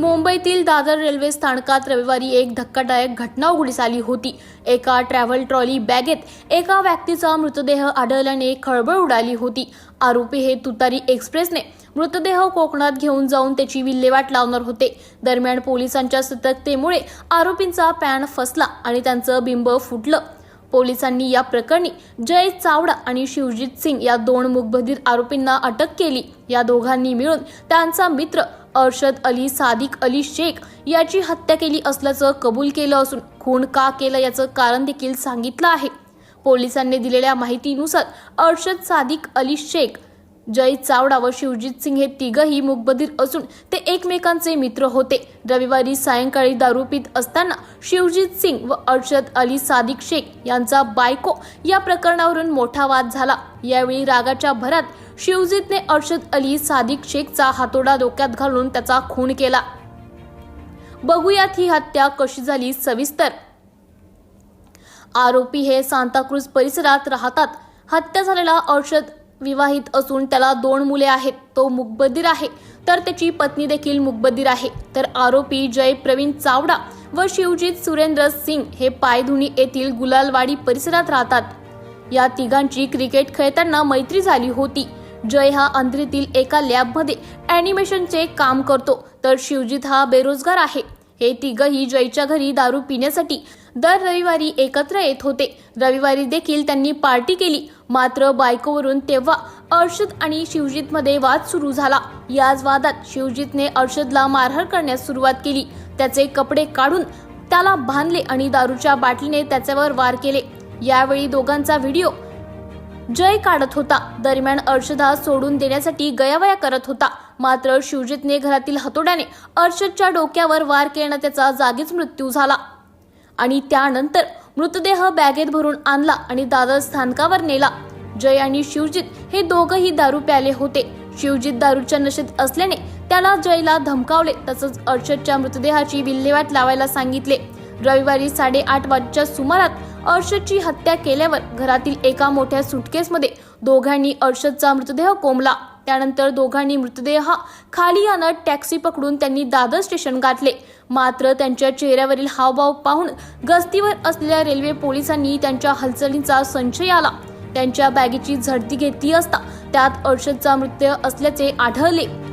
मुंबईतील दादर रेल्वे स्थानकात रविवारी एक धक्कादायक घटना उघडीस आली होती. एका ट्रॅव्हल ट्रॉली बॅगेत एका व्यक्तीचा मृतदेह आढळल्याने खळबळ उडाली होती. आरोपी हे तुतारी एक्सप्रेसने मृतदेह कोकणात घेऊन जाऊन त्याची विल्हेवाट लावणार होते. दरम्यान पोलिसांच्या सतर्कतेमुळे आरोपींचा पॅन फसला आणि त्यांचं बिंब फुटलं. पोलिसांनी या प्रकरणी जय चावडा आणि शिवजित सिंग या दोन मुखबधीर आरोपींना अटक केली. या दोघांनी मिळून त्यांचा मित्र अर्शद अली सादिक अली शेख याची हत्या केली असल्याचं कबूल केलं असून खून का केलं याचं कारण देखील सांगितलं आहे. पोलिसांनी दिलेल्या माहितीनुसार अर्शद सादिक अली शेख जय चावडा व शिवजित सिंग हे तिघही मुकबधीर असून ते एकमेकांचे मित्र होते. रविवारी सायंकाळी दारू पित असताना शिवजित सिंग व अर्शद अली सादिक शेख यांचा बायको या प्रकरणावरून मोठा वाद झाला. यावेळी रागाच्या भरात शिवजितने अर्शद अली सादिक शेखचा हातोडा डोक्यात घालून त्याचा खून केला. बघूयात ही हत्या कशी झाली सविस्तर. आरोपी हे सांताक्रूज परिसरात राहतात. हत्या झालेला औषध विवाहित असून त्याला दोन मुले आहेत. तो मुकबदीर आहे. तर त्याची पत्नी देखील मुकबदीर आहे. तर आरोपी जय प्रवीण चावडा व शिवजीत सुरेंद्र सिंग हे पायधुनी येथील गुलालवाडी परिसरात राहतात. या तिघांची क्रिकेट खेळताना मैत्री झाली होती. जय हा अंधेरीतील एका लॅबमध्ये अॅनिमेशनचे काम करतो. तर शिवजीत हा बेरोजगार आहे. हे तिघही जयच्या घरी दारू पिण्यासाठी दर रविवारी एकत्र येत होते. रविवारी देखील त्यांनी पार्टी केली. मात्र बायकोवरून तेव्हा अर्षद आणि शिवजितमध्ये वाद सुरू झाला. याच वादात शिवजितने अर्षदला मारहाण करण्यास सुरुवात केली. त्याचे कपडे काढून त्याला बांधले आणि दारूच्या बाटलीने त्याच्यावर वार केले. यावेळी दोघांचा व्हिडिओ जय काढत होता. दरम्यान अर्षदा सोडून देण्यासाठी गयावया करत होता. मात्र शिवजितने घरातील हतोड्याने अर्षदच्या डोक्यावर वार केल्यानं त्याचा जागीच मृत्यू झाला. आणि त्यानंतर मृतदेह बॅगेत भरून आणला आणि दादर स्थानकावर नेला. जय आणि शिवजित हे दोघंही दारू प्याले होते. शिवजित दारूच्या नशेत असल्याने त्याला जयला धमकावले तसंच अर्षदच्या मृतदेहाची विल्हेवाट लावायला सांगितले. रविवारी साडेआठ वाजच्या सुमारात अर्षदची हत्या केल्यावर घरातील एका मोठ्या सुटकेसमध्ये दोघांनी अर्षदचा मृतदेह कोंबला. त्यानंतर दोघांनी मृतदेह खाली आणत टॅक्सी पकडून त्यांनी दादर स्टेशन गाठले. मात्र त्यांच्या चेहऱ्यावरील हावभाव पाहून गस्तीवर असलेल्या रेल्वे पोलिसांनी त्यांच्या हालचालींचा संशय आला. त्यांच्या बॅगेची झडती घेतली असता त्यात अर्षदचा मृत्यू असल्याचे आढळले.